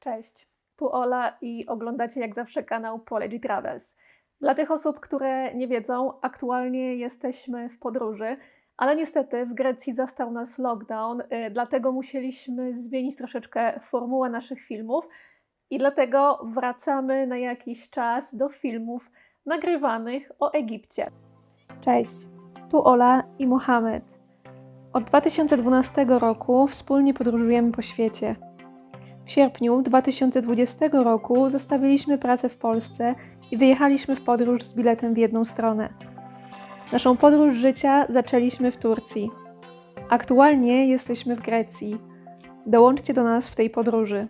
Cześć, tu Ola i oglądacie jak zawsze kanał Polegi Travels. Dla tych osób, które nie wiedzą, aktualnie jesteśmy w podróży, ale niestety w Grecji zastał nas lockdown, y, dlatego musieliśmy zmienić troszeczkę formułę naszych filmów i dlatego wracamy na jakiś czas do filmów nagrywanych o Egipcie. Cześć, tu Ola i Mohamed. Od 2012 roku wspólnie podróżujemy po świecie. W sierpniu 2020 roku zostawiliśmy pracę w Polsce i wyjechaliśmy w podróż z biletem w jedną stronę. Naszą podróż życia zaczęliśmy w Turcji. Aktualnie jesteśmy w Grecji. Dołączcie do nas w tej podróży.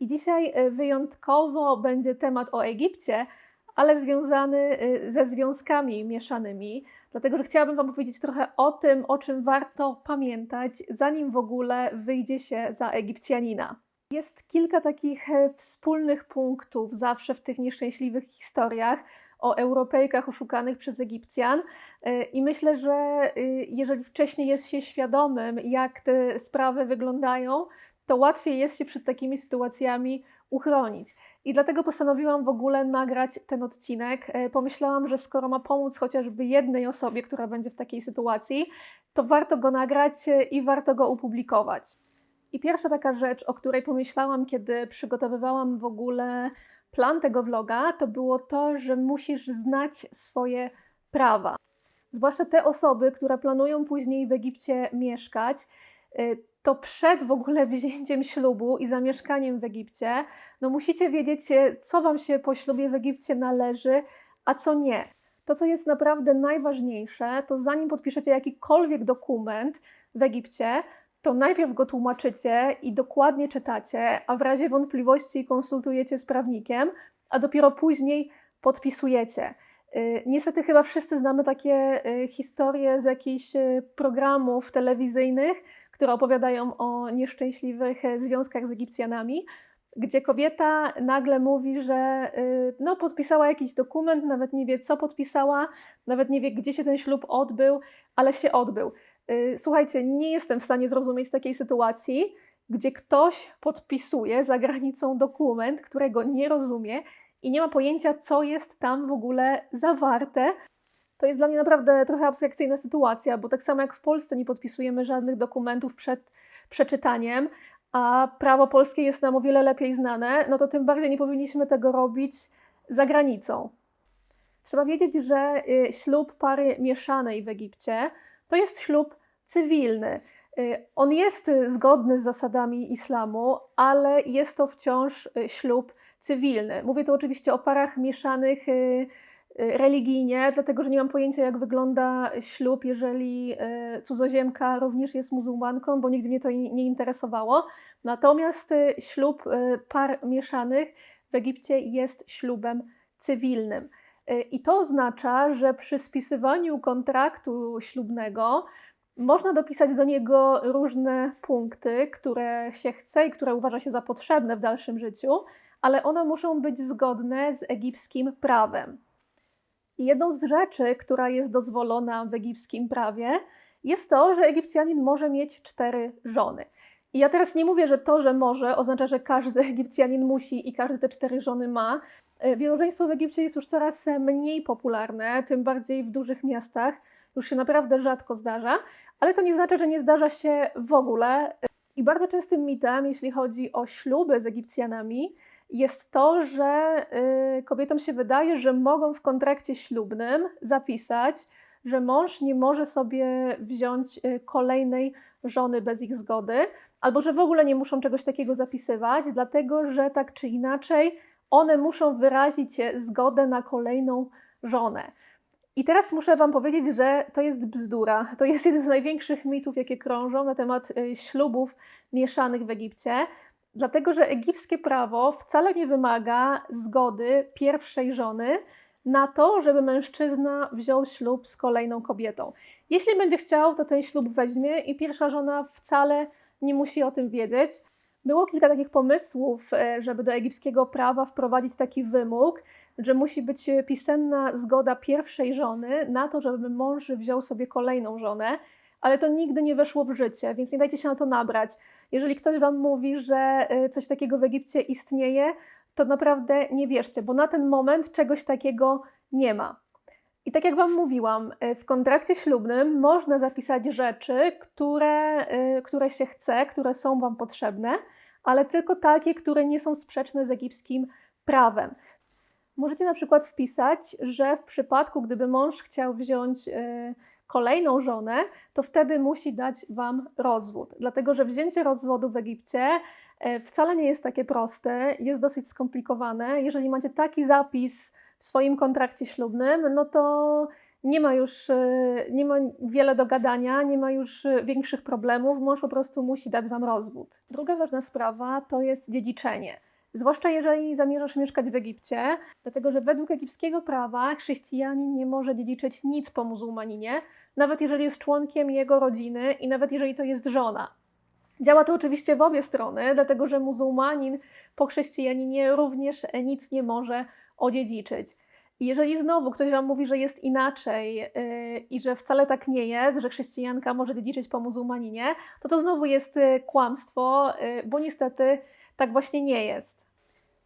I dzisiaj y, wyjątkowo będzie temat o Egipcie, ale związany y, ze związkami mieszanymi, dlatego że chciałabym Wam powiedzieć trochę o tym, o czym warto pamiętać, zanim w ogóle wyjdzie się za Egipcjanina. Jest kilka takich e, wspólnych punktów zawsze w tych nieszczęśliwych historiach o Europejkach oszukanych przez Egipcjan. E, I myślę, że y, jeżeli wcześniej jest się świadomym, jak te sprawy wyglądają, to łatwiej jest się przed takimi sytuacjami uchronić. I dlatego postanowiłam w ogóle nagrać ten odcinek. E, Pomyślałam, że skoro ma pomóc chociażby jednej osobie, która będzie w takiej sytuacji, to warto go nagrać e, i warto go opublikować. I pierwsza taka rzecz, o której pomyślałam, kiedy przygotowywałam w ogóle plan tego vloga, to było to, że musisz znać swoje prawa. Zwłaszcza te osoby, które planują później w Egipcie mieszkać, to przed w ogóle wzięciem ślubu i zamieszkaniem w Egipcie, no musicie wiedzieć, e, co Wam się po ślubie w Egipcie należy, a co nie. To, co jest naprawdę najważniejsze, to zanim podpiszecie jakikolwiek dokument w Egipcie, to najpierw go tłumaczycie i dokładnie czytacie, a w razie wątpliwości konsultujecie z prawnikiem, a dopiero później podpisujecie. Y, Niestety chyba wszyscy znamy takie y, historie z jakichś y, programów telewizyjnych, które opowiadają o nieszczęśliwych e, związkach z Egipcjanami, gdzie kobieta nagle mówi, że y, no, podpisała jakiś dokument, nawet nie wie, co podpisała, nawet nie wie, gdzie się ten ślub odbył, ale się odbył. Y, Słuchajcie, nie jestem w stanie zrozumieć takiej sytuacji, gdzie ktoś podpisuje za granicą dokument, którego nie rozumie i nie ma pojęcia, co jest tam w ogóle zawarte. To jest dla mnie naprawdę trochę abstrakcyjna sytuacja, bo tak samo jak w Polsce nie podpisujemy żadnych dokumentów przed przeczytaniem, a prawo polskie jest nam o wiele lepiej znane, no to tym bardziej nie powinniśmy tego robić za granicą. Trzeba wiedzieć, że y, ślub pary mieszanej w Egipcie to jest ślub cywilny. Y, On jest zgodny z zasadami islamu, ale jest to wciąż y, ślub cywilny. Mówię tu oczywiście o parach mieszanych religijnie, dlatego że nie mam pojęcia, jak wygląda ślub, jeżeli y, cudzoziemka również jest muzułmanką, bo nigdy mnie to nie interesowało. Natomiast y, ślub y, par mieszanych w Egipcie jest ślubem cywilnym. I to oznacza, że przy spisywaniu kontraktu ślubnego można dopisać do niego różne punkty, które się chce i które uważa się za potrzebne w dalszym życiu, ale one muszą być zgodne z egipskim prawem. Jedną z rzeczy, która jest dozwolona w egipskim prawie, jest to, że Egipcjanin może mieć cztery żony. I ja teraz nie mówię, że to, że może, oznacza, że każdy Egipcjanin musi i każdy te cztery żony ma. E, Wielożeństwo w Egipcie jest już coraz mniej popularne, tym bardziej w dużych miastach. Już się naprawdę rzadko zdarza, ale to nie znaczy, że nie zdarza się w ogóle. I bardzo częstym mitem, jeśli chodzi o śluby z Egipcjanami, jest to, że y, kobietom się wydaje, że mogą w kontrakcie ślubnym zapisać, że mąż nie może sobie wziąć y, kolejnej żony bez ich zgody, albo że w ogóle nie muszą czegoś takiego zapisywać, dlatego że tak czy inaczej one muszą wyrazić zgodę na kolejną żonę. I teraz muszę Wam powiedzieć, że to jest bzdura. To jest jeden z największych mitów, jakie krążą na temat y, ślubów mieszanych w Egipcie, dlatego że egipskie prawo wcale nie wymaga zgody pierwszej żony na to, żeby mężczyzna wziął ślub z kolejną kobietą. Jeśli będzie chciał, to ten ślub weźmie i pierwsza żona wcale nie musi o tym wiedzieć. Było kilka takich pomysłów, e, żeby do egipskiego prawa wprowadzić taki wymóg, że musi być pisemna zgoda pierwszej żony na to, żeby mąż wziął sobie kolejną żonę, ale to nigdy nie weszło w życie, więc nie dajcie się na to nabrać. Jeżeli ktoś Wam mówi, że y, coś takiego w Egipcie istnieje, to naprawdę nie wierzcie, bo na ten moment czegoś takiego nie ma. I tak jak Wam mówiłam, y, w kontrakcie ślubnym można zapisać rzeczy, które, y, które się chce, które są Wam potrzebne, ale tylko takie, które nie są sprzeczne z egipskim prawem. Możecie na przykład wpisać, że w przypadku, gdyby mąż chciał wziąć kolejną żonę, to wtedy musi dać Wam rozwód. Dlatego, że wzięcie rozwodu w Egipcie wcale nie jest takie proste, jest dosyć skomplikowane. Jeżeli macie taki zapis, w swoim kontrakcie ślubnym, no to nie ma już nie ma wiele do gadania, nie ma już większych problemów, mąż po prostu musi dać Wam rozwód. Druga ważna sprawa to jest dziedziczenie. Zwłaszcza jeżeli zamierzasz mieszkać w Egipcie, dlatego że według egipskiego prawa chrześcijanin nie może dziedziczyć nic po muzułmaninie, nawet jeżeli jest członkiem jego rodziny i nawet jeżeli to jest żona. Działa to oczywiście w obie strony, dlatego że muzułmanin po chrześcijaninie również nic nie może odziedziczyć. Jeżeli znowu ktoś Wam mówi, że jest inaczej yy, i że wcale tak nie jest, że chrześcijanka może dziedziczyć po muzułmaninie, to to znowu jest yy, kłamstwo, yy, bo niestety tak właśnie nie jest.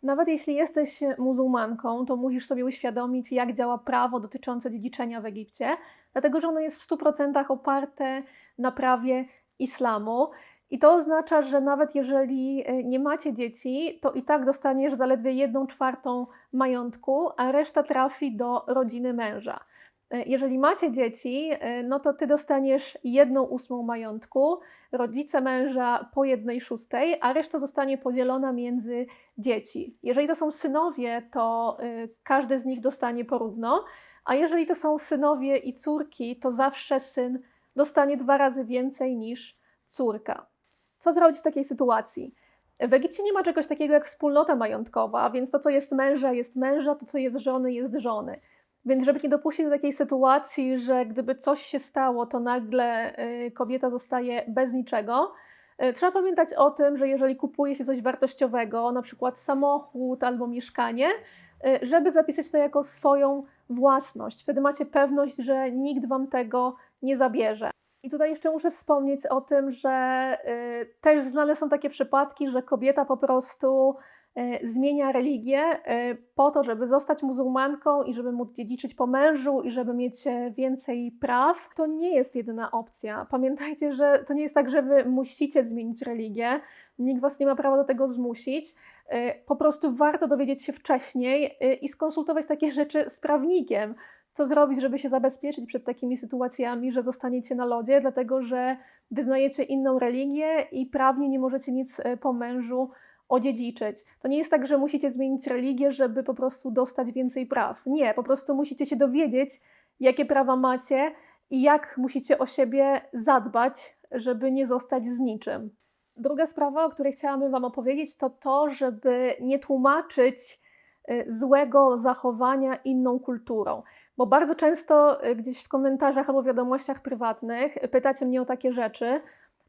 Nawet jeśli jesteś muzułmanką, to musisz sobie uświadomić, jak działa prawo dotyczące dziedziczenia w Egipcie, dlatego że ono jest w 100% oparte na prawie islamu. I to oznacza, że nawet jeżeli e, nie macie dzieci, to i tak dostaniesz zaledwie jedną czwartą majątku, a reszta trafi do rodziny męża. E, jeżeli macie dzieci, e, no to ty dostaniesz jedną ósmą majątku, rodzice męża po jednej szóstej, a reszta zostanie podzielona między dzieci. Jeżeli to są synowie, to każdy z nich dostanie porówno, a jeżeli to są synowie i córki, to zawsze syn dostanie dwa razy więcej niż córka. Co zrobić w takiej sytuacji? W Egipcie nie ma czegoś takiego jak wspólnota majątkowa, więc to, co jest męża, jest męża, to, co jest żony, jest żony. Więc żeby nie dopuścić do takiej sytuacji, że gdyby coś się stało, to nagle y, kobieta zostaje bez niczego, y, trzeba pamiętać o tym, że jeżeli kupuje się coś wartościowego, na przykład samochód albo mieszkanie, y, żeby zapisać to jako swoją własność. Wtedy macie pewność, że nikt wam tego nie zabierze. I tutaj jeszcze muszę wspomnieć o tym, że też znane są takie przypadki, że kobieta po prostu zmienia religię y, po to, żeby zostać muzułmanką i żeby móc dziedziczyć po mężu i żeby mieć więcej praw. To nie jest jedyna opcja. Pamiętajcie, że to nie jest tak, że wy musicie zmienić religię. Nikt was nie ma prawa do tego zmusić. Po prostu warto dowiedzieć się wcześniej i skonsultować takie rzeczy z prawnikiem co zrobić, żeby się zabezpieczyć przed takimi sytuacjami, że zostaniecie na lodzie, dlatego że wyznajecie inną religię i prawnie nie możecie nic e, po mężu odziedziczyć. To nie jest tak, że musicie zmienić religię, żeby po prostu dostać więcej praw. Nie, po prostu musicie się dowiedzieć, jakie prawa macie i jak musicie o siebie zadbać, żeby nie zostać z niczym. Druga sprawa, o której chciałabym Wam opowiedzieć, to to, żeby nie tłumaczyć e, złego zachowania inną kulturą. Bo bardzo często y, gdzieś w komentarzach albo wiadomościach prywatnych pytacie mnie o takie rzeczy,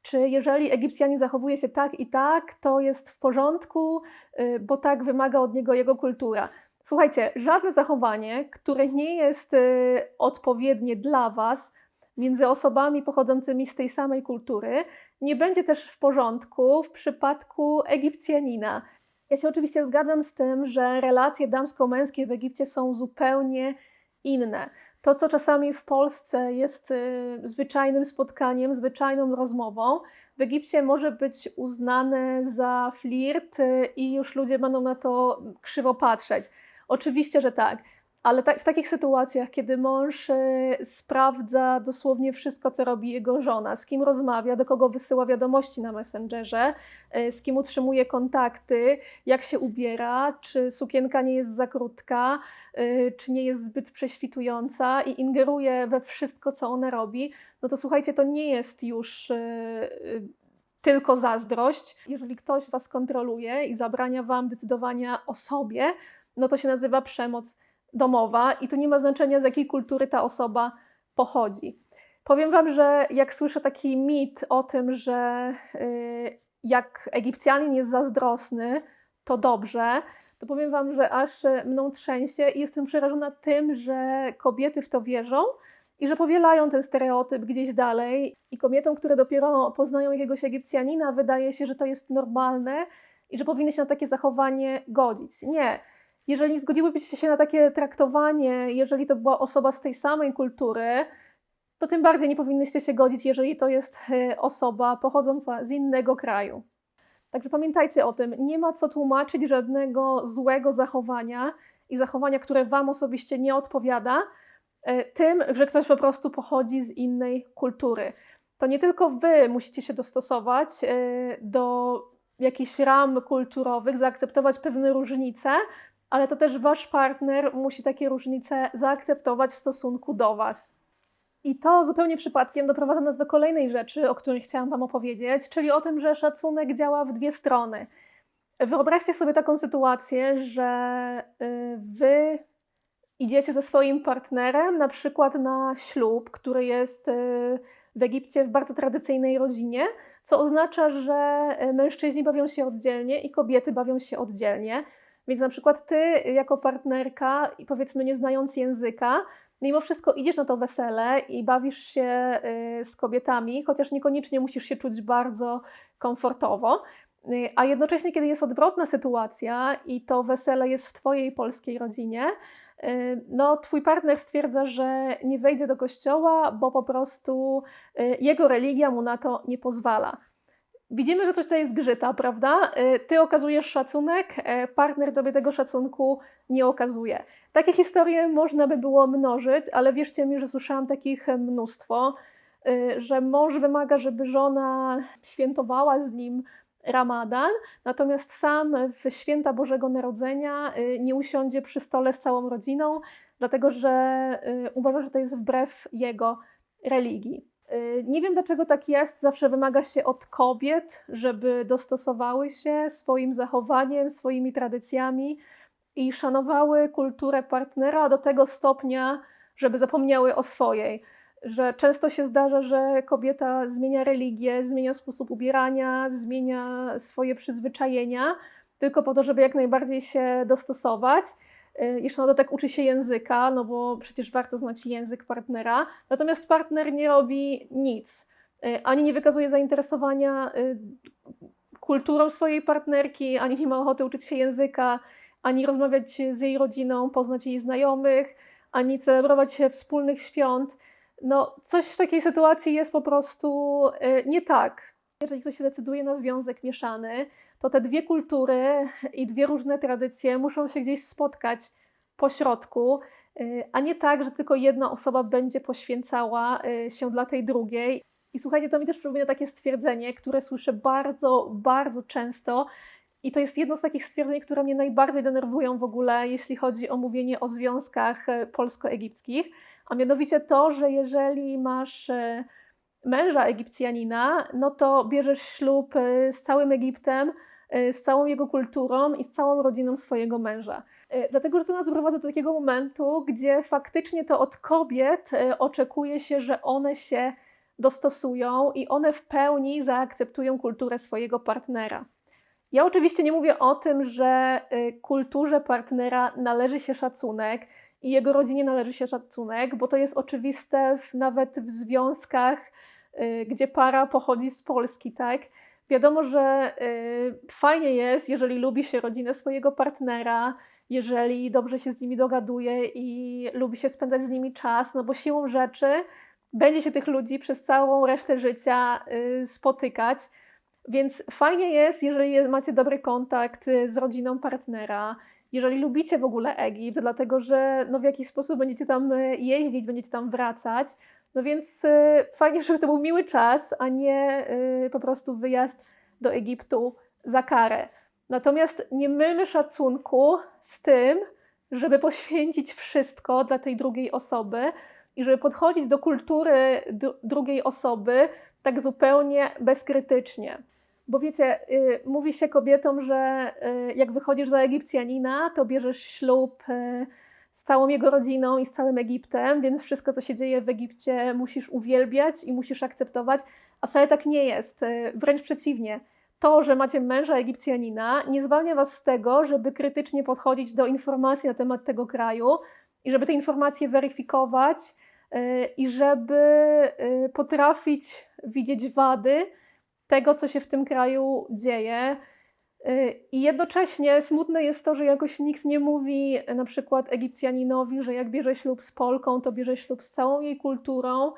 czy jeżeli Egipcjanin zachowuje się tak i tak, to jest w porządku, y, bo tak wymaga od niego jego kultura. Słuchajcie, żadne zachowanie, które nie jest y, odpowiednie dla Was, między osobami pochodzącymi z tej samej kultury, nie będzie też w porządku w przypadku Egipcjanina. Ja się oczywiście zgadzam z tym, że relacje damsko-męskie w Egipcie są zupełnie inne. To, co czasami w Polsce jest y, zwyczajnym spotkaniem, zwyczajną rozmową, w Egipcie może być uznane za flirt y, i już ludzie będą na to krzywo patrzeć. Oczywiście, że tak. Ale ta, w takich sytuacjach, kiedy mąż y, sprawdza dosłownie wszystko, co robi jego żona, z kim rozmawia, do kogo wysyła wiadomości na Messengerze, y, z kim utrzymuje kontakty, jak się ubiera, czy sukienka nie jest za krótka, y, czy nie jest zbyt prześwitująca i ingeruje we wszystko, co ona robi, no to słuchajcie, to nie jest już tylko zazdrość. Jeżeli ktoś was kontroluje i zabrania wam decydowania o sobie, no to się nazywa przemoc domowa i tu nie ma znaczenia, z jakiej kultury ta osoba pochodzi. Powiem Wam, że jak słyszę taki mit o tym, że yy, jak Egipcjanin jest zazdrosny, to dobrze, to powiem Wam, że aż mną trzęsie i jestem przerażona tym, że kobiety w to wierzą i że powielają ten stereotyp gdzieś dalej. I kobietom, które dopiero poznają jakiegoś Egipcjanina, wydaje się, że to jest normalne i że powinny się na takie zachowanie godzić. Nie. Jeżeli zgodziłybyście się na takie traktowanie, jeżeli to była osoba z tej samej kultury, to tym bardziej nie powinnyście się godzić, jeżeli to jest e, osoba pochodząca z innego kraju. Także pamiętajcie o tym, nie ma co tłumaczyć żadnego złego zachowania i zachowania, które Wam osobiście nie odpowiada, e, tym, że ktoś po prostu pochodzi z innej kultury. To nie tylko Wy musicie się dostosować e, do jakichś ram kulturowych, zaakceptować pewne różnice, ale to też Wasz partner musi takie różnice zaakceptować w stosunku do Was. I to zupełnie przypadkiem doprowadza nas do kolejnej rzeczy, o której chciałam Wam opowiedzieć, czyli o tym, że szacunek działa w dwie strony. Wyobraźcie sobie taką sytuację, że y, Wy idziecie ze swoim partnerem na przykład na ślub, który jest y, w Egipcie w bardzo tradycyjnej rodzinie, co oznacza, że y, mężczyźni bawią się oddzielnie i kobiety bawią się oddzielnie. Więc na przykład ty jako partnerka powiedzmy nie znając języka, mimo wszystko idziesz na to wesele i bawisz się y, z kobietami, chociaż niekoniecznie musisz się czuć bardzo komfortowo. Y, a jednocześnie, kiedy jest odwrotna sytuacja i to wesele jest w Twojej polskiej rodzinie, y, no, twój partner stwierdza, że nie wejdzie do kościoła, bo po prostu jego religia mu na to nie pozwala. Widzimy, że coś tutaj jest grzyta, prawda? Y, ty okazujesz szacunek, e, partner tobie tego szacunku nie okazuje. Takie historie można by było mnożyć, ale wierzcie mi, że słyszałam takich mnóstwo, y, że mąż wymaga, żeby żona świętowała z nim Ramadan, natomiast sam w święta Bożego Narodzenia y, nie usiądzie przy stole z całą rodziną, dlatego że uważa, że to jest wbrew jego religii. Y, nie wiem dlaczego tak jest. Zawsze wymaga się od kobiet, żeby dostosowały się swoim zachowaniem, swoimi tradycjami i szanowały kulturę partnera do tego stopnia, żeby zapomniały o swojej. Że często się zdarza, że kobieta zmienia religię, zmienia sposób ubierania, zmienia swoje przyzwyczajenia, tylko po to, żeby jak najbardziej się dostosować. Y, jeszcze na dodatek uczy się języka, no bo przecież warto znać język partnera. Natomiast partner nie robi nic. Y, ani nie wykazuje zainteresowania y, kulturą swojej partnerki, ani nie ma ochoty uczyć się języka, ani rozmawiać z jej rodziną, poznać jej znajomych, ani celebrować się wspólnych świąt. No, coś w takiej sytuacji jest po prostu nie tak. Jeżeli ktoś się decyduje na związek mieszany, to te dwie kultury i dwie różne tradycje muszą się gdzieś spotkać po środku, y, a nie tak, że tylko jedna osoba będzie poświęcała y, się dla tej drugiej. I słuchajcie, to mi też przypomina takie stwierdzenie, które słyszę bardzo, bardzo często. I to jest jedno z takich stwierdzeń, które mnie najbardziej denerwują w ogóle, jeśli chodzi o mówienie o związkach y, polsko-egipskich. A mianowicie to, że jeżeli masz męża Egipcjanina, no to bierzesz ślub z całym Egiptem, z całą jego kulturą i z całą rodziną swojego męża. Y, dlatego, że to nas doprowadza do takiego momentu, gdzie faktycznie to od kobiet y, oczekuje się, że one się dostosują i one w pełni zaakceptują kulturę swojego partnera. Ja oczywiście nie mówię o tym, że kulturze partnera należy się szacunek i jego rodzinie należy się szacunek, bo to jest oczywiste w, nawet w związkach, gdzie para pochodzi z Polski, tak? Wiadomo, że y, fajnie jest, jeżeli lubi się rodzinę swojego partnera, jeżeli dobrze się z nimi dogaduje i lubi się spędzać z nimi czas, no bo siłą rzeczy będzie się tych ludzi przez całą resztę życia y, spotykać. Więc fajnie jest, jeżeli macie dobry kontakt y, z rodziną partnera, jeżeli lubicie w ogóle Egipt, dlatego że no, w jakiś sposób będziecie tam jeździć, będziecie tam wracać, no więc y, fajnie, żeby to był miły czas, a nie y, po prostu wyjazd do Egiptu za karę. Natomiast nie mylmy szacunku z tym, żeby poświęcić wszystko dla tej drugiej osoby i żeby podchodzić do kultury drugiej osoby tak zupełnie bezkrytycznie. Bo wiecie, y, mówi się kobietom, że jak wychodzisz za Egipcjanina, to bierzesz ślub z całą jego rodziną i z całym Egiptem, więc wszystko, co się dzieje w Egipcie, musisz uwielbiać i musisz akceptować, a wcale tak nie jest. E, wręcz przeciwnie. to, że macie męża Egipcjanina, nie zwalnia was z tego, żeby krytycznie podchodzić do informacji na temat tego kraju i żeby te informacje weryfikować yy, i żeby yy, potrafić widzieć wady tego, co się w tym kraju dzieje. Yy, I jednocześnie smutne jest to, że jakoś nikt nie mówi na przykład Egipcjaninowi, że jak bierze ślub z Polką, to bierze ślub z całą jej kulturą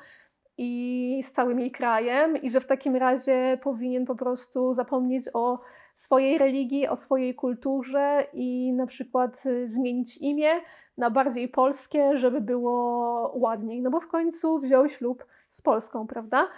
i z całym jej krajem, i że w takim razie powinien po prostu zapomnieć o swojej religii, o swojej kulturze i na przykład y, zmienić imię na bardziej polskie, żeby było ładniej. No bo w końcu wziął ślub z Polską, prawda?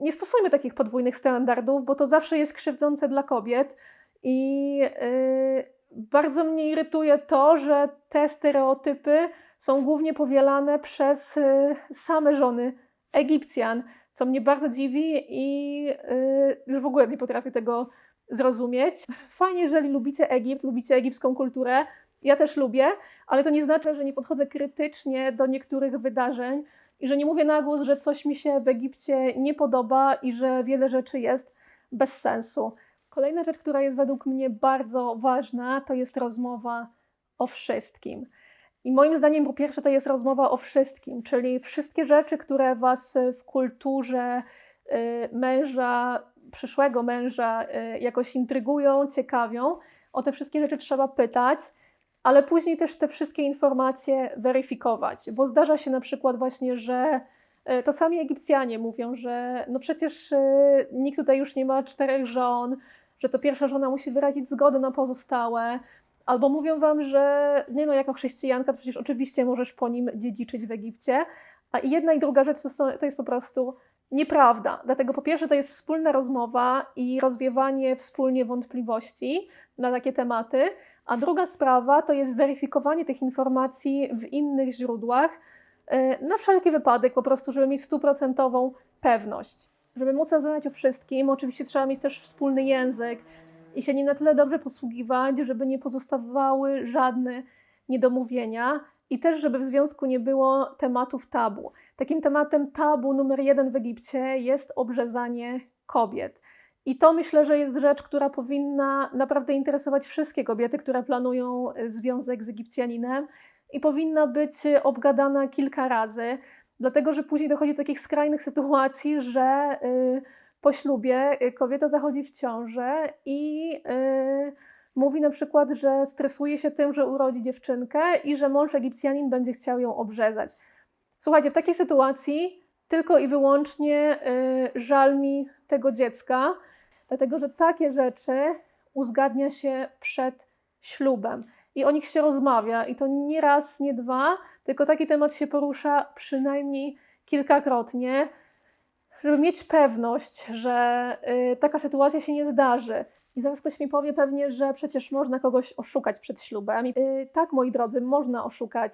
Nie stosujmy takich podwójnych standardów, bo to zawsze jest krzywdzące dla kobiet i yy, bardzo mnie irytuje to, że te stereotypy są głównie powielane przez yy, same żony Egipcjan, co mnie bardzo dziwi i yy, już w ogóle nie potrafię tego zrozumieć. Fajnie, jeżeli lubicie Egipt, lubicie egipską kulturę. Ja też lubię, ale to nie znaczy, że nie podchodzę krytycznie do niektórych wydarzeń i że nie mówię na głos, że coś mi się w Egipcie nie podoba i że wiele rzeczy jest bez sensu. Kolejna rzecz, która jest według mnie bardzo ważna, to jest rozmowa o wszystkim. I moim zdaniem, po pierwsze, to jest rozmowa o wszystkim, czyli wszystkie rzeczy, które Was w kulturze y, męża, przyszłego męża y, jakoś intrygują, ciekawią. O te wszystkie rzeczy trzeba pytać, ale później też te wszystkie informacje weryfikować, bo zdarza się na przykład właśnie, że y, to sami Egipcjanie mówią, że no przecież nikt tutaj już nie ma czterech żon, że to pierwsza żona musi wyrazić zgodę na pozostałe, Albo mówią wam, że nie no, jako chrześcijanka to przecież oczywiście możesz po nim dziedziczyć w Egipcie. A jedna i druga rzecz to, są, to jest po prostu nieprawda. Dlatego po pierwsze to jest wspólna rozmowa i rozwiewanie wspólnie wątpliwości na takie tematy, a druga sprawa to jest weryfikowanie tych informacji w innych źródłach e, na wszelki wypadek, po prostu, żeby mieć stuprocentową pewność. Żeby móc rozmawiać o wszystkim, oczywiście trzeba mieć też wspólny język, i się nim na tyle dobrze posługiwać, żeby nie pozostawały żadne niedomówienia i też, żeby w związku nie było tematów tabu. Takim tematem tabu numer jeden w Egipcie jest obrzezanie kobiet. I to myślę, że jest rzecz, która powinna naprawdę interesować wszystkie kobiety, które planują związek z Egipcjaninem i powinna być obgadana kilka razy, dlatego że później dochodzi do takich skrajnych sytuacji, że. Yy, po ślubie y, kobieta zachodzi w ciążę i yy, mówi na przykład, że stresuje się tym, że urodzi dziewczynkę i że mąż Egipcjanin będzie chciał ją obrzezać. Słuchajcie, w takiej sytuacji tylko i wyłącznie żal mi tego dziecka, dlatego że takie rzeczy uzgadnia się przed ślubem i o nich się rozmawia i to nie raz, nie dwa, tylko taki temat się porusza przynajmniej kilkakrotnie żeby mieć pewność, że y, taka sytuacja się nie zdarzy. I zaraz ktoś mi powie pewnie, że przecież można kogoś oszukać przed ślubem. I, y, tak, moi drodzy, można oszukać.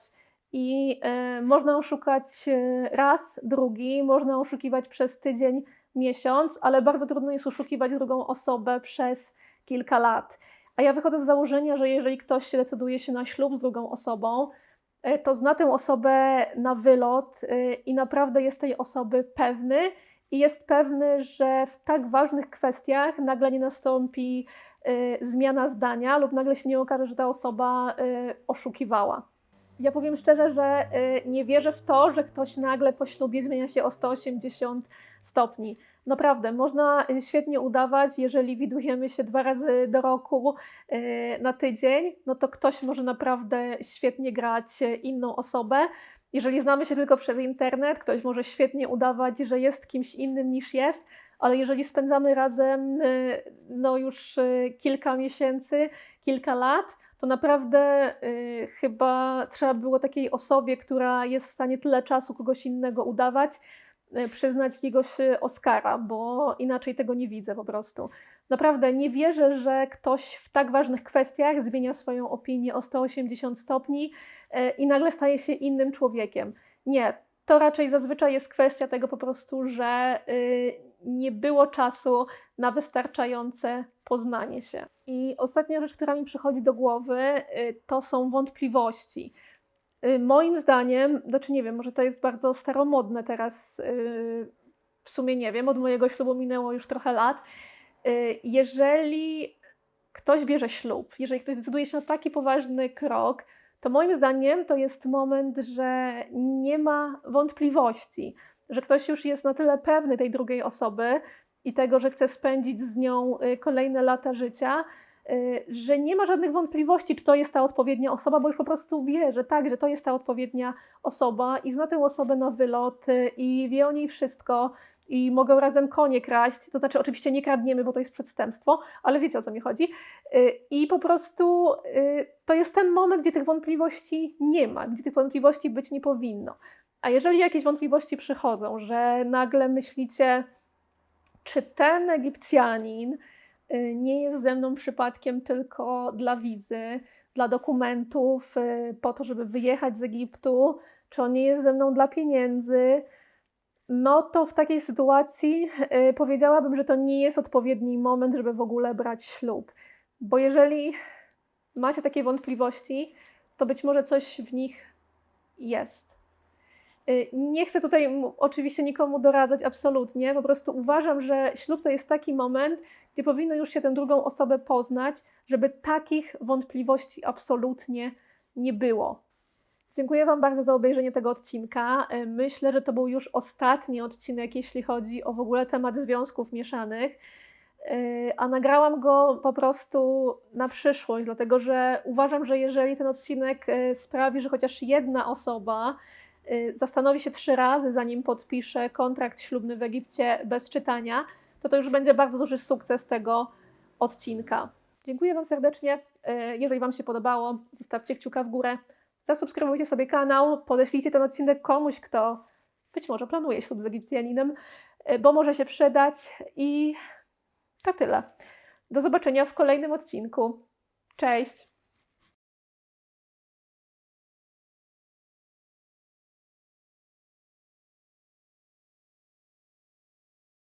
I y, można oszukać y, raz, drugi, można oszukiwać przez tydzień, miesiąc, ale bardzo trudno jest oszukiwać drugą osobę przez kilka lat. A ja wychodzę z założenia, że jeżeli ktoś decyduje się na ślub z drugą osobą, y, to zna tę osobę na wylot y, i naprawdę jest tej osoby pewny i jest pewny, że w tak ważnych kwestiach nagle nie nastąpi y, zmiana zdania lub nagle się nie okaże, że ta osoba oszukiwała. Ja powiem szczerze, że y, nie wierzę w to, że ktoś nagle po ślubie zmienia się o 180 stopni. Naprawdę, można świetnie udawać, jeżeli widujemy się dwa razy do roku na tydzień, no to ktoś może naprawdę świetnie grać inną osobę. Jeżeli znamy się tylko przez internet, ktoś może świetnie udawać, że jest kimś innym niż jest, ale jeżeli spędzamy razem y, no już y, kilka miesięcy, kilka lat, to naprawdę y, chyba trzeba było takiej osobie, która jest w stanie tyle czasu kogoś innego udawać, y, przyznać jakiegoś Oscara, bo inaczej tego nie widzę po prostu. Naprawdę nie wierzę, że ktoś w tak ważnych kwestiach zmienia swoją opinię o 180 stopni i nagle staje się innym człowiekiem. Nie, to raczej zazwyczaj jest kwestia tego po prostu, że y, nie było czasu na wystarczające poznanie się. I ostatnia rzecz, która mi przychodzi do głowy, y, to są wątpliwości. Y, moim zdaniem, znaczy nie wiem, może to jest bardzo staromodne teraz, w sumie nie wiem, od mojego ślubu minęło już trochę lat Y, Jeżeli ktoś bierze ślub, jeżeli ktoś decyduje się na taki poważny krok, to moim zdaniem to jest moment, że nie ma wątpliwości, że ktoś już jest na tyle pewny tej drugiej osoby i tego, że chce spędzić z nią y, kolejne lata życia, y, że nie ma żadnych wątpliwości, czy to jest ta odpowiednia osoba, bo już po prostu wie, że tak, że to jest ta odpowiednia osoba i zna tę osobę na wylot y, i wie o niej wszystko i mogą razem konie kraść, to znaczy oczywiście nie kradniemy, bo to jest przestępstwo, ale wiecie o co mi chodzi. I po prostu to jest ten moment, gdzie tych wątpliwości nie ma, gdzie tych wątpliwości być nie powinno. A jeżeli jakieś wątpliwości przychodzą, że nagle myślicie, czy ten Egipcjanin y, nie jest ze mną przypadkiem tylko dla wizy, dla dokumentów, y, po to, żeby wyjechać z Egiptu, czy on nie jest ze mną dla pieniędzy, no to w takiej sytuacji y, powiedziałabym, że to nie jest odpowiedni moment, żeby w ogóle brać ślub. Bo jeżeli macie takie wątpliwości, to być może coś w nich jest. Y, Nie chcę tutaj oczywiście nikomu doradzać absolutnie, po prostu uważam, że ślub to jest taki moment, gdzie powinno już się tę drugą osobę poznać, żeby takich wątpliwości absolutnie nie było. Dziękuję Wam bardzo za obejrzenie tego odcinka. Y, Myślę, że to był już ostatni odcinek, jeśli chodzi o w ogóle temat związków mieszanych. Y, A nagrałam go po prostu na przyszłość, dlatego że uważam, że jeżeli ten odcinek sprawi, że chociaż jedna osoba zastanowi się trzy razy, zanim podpisze kontrakt ślubny w Egipcie bez czytania, to to już będzie bardzo duży sukces tego odcinka. Dziękuję Wam serdecznie. Y, Jeżeli Wam się podobało, zostawcie kciuka w górę. Zasubskrybujcie sobie kanał, podeślijcie ten odcinek komuś, kto być może planuje ślub z Egipcjaninem, y, bo może się przydać. I to tyle. Do zobaczenia w kolejnym odcinku. Cześć!